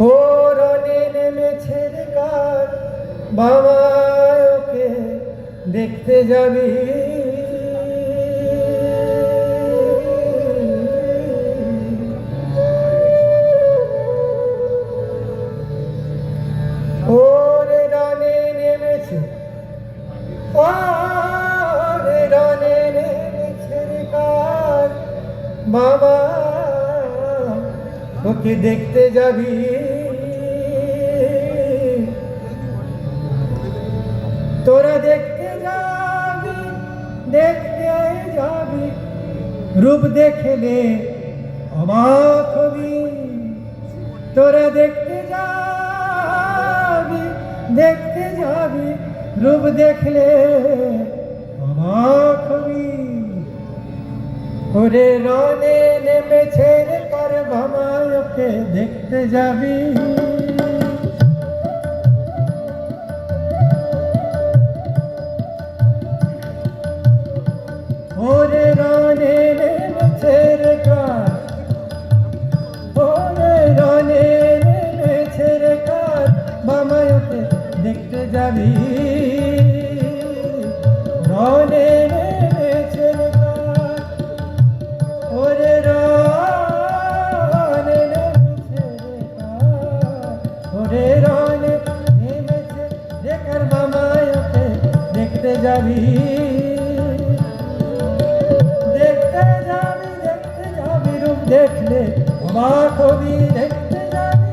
ও রনে নেমেছে রে কার বাবায় ওকে দেখতে যাবি? নেমেছে বাবা ওকে দেখতে যাবি? রূপ দেখলে অবাক হবি। তোরা দেখতে যাবি দেখতে যাবি, রূপ দেখলে অবাক হবি। ওরে রনে নেমেছে রে কার ভামায়কে দেখতে যাবি। ওরে যাবি রনে ওরে রনে ওরে রনে নেমেছে রে দেখতে যাবি। দেখতে যাবি দেখতে যাবি, রূপ দেখলে অবাক হবি। দেখতে যাবি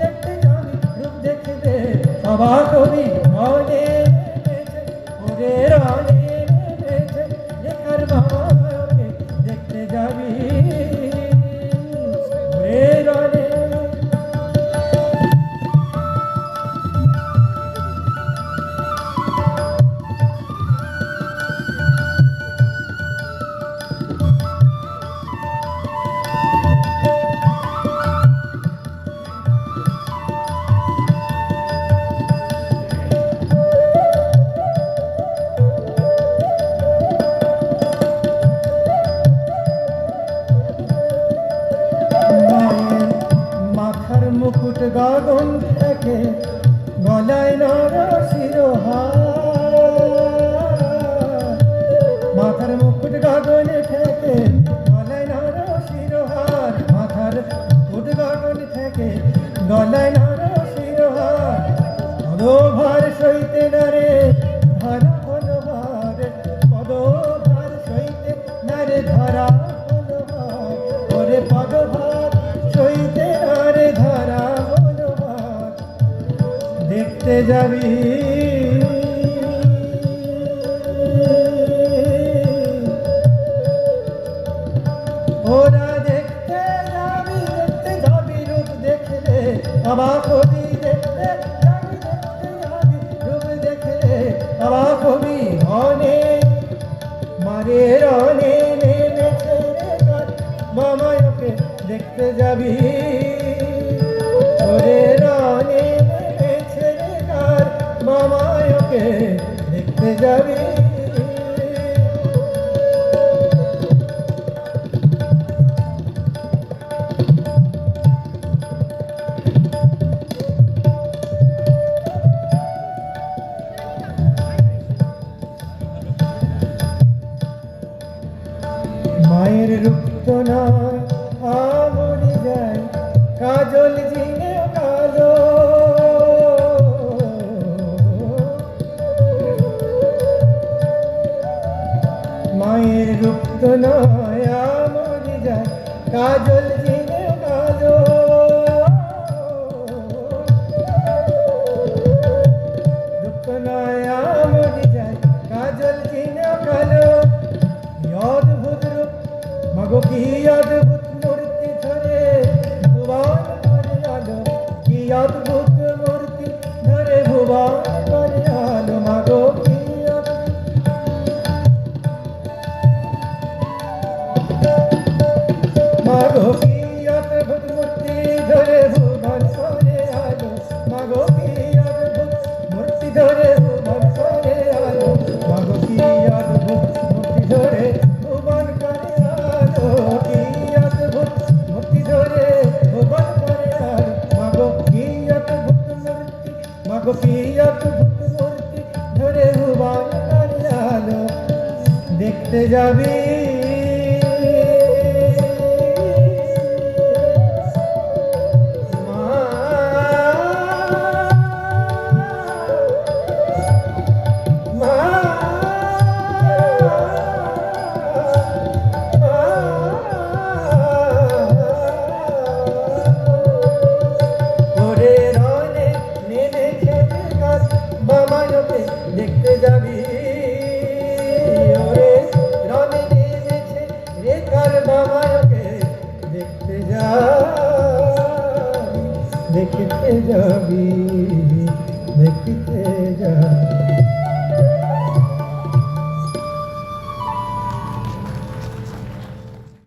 দেখতে যাবি, রূপ দেখলে অবাক ওরে রনে নেমেছে, লেখার বাবাকে মুকুট গগন থেকে গলায় নর শিরোহার যাবি? ওরা দেখতে যাবি দেখতে যাবি, রূপ দেখলে যাবি রূপ দেখলে রনে মারে রনে মামায়কে দেখতে যাবি। যাবি মায়ের রূপ তো নয় আমরি যায় কাজল জিনে মায়ের রূপ তো নয় আমরি যায় কাজল জিনে কাজল কি অদ্ভুত অদ্ভুত ধরে ভুবন দেখতে যাবি দেখতে যাবি? ওরে রনে নেমেছে রেখার বাবাকে দেখতে যা দেখতে যাবি দেখতে যাবি।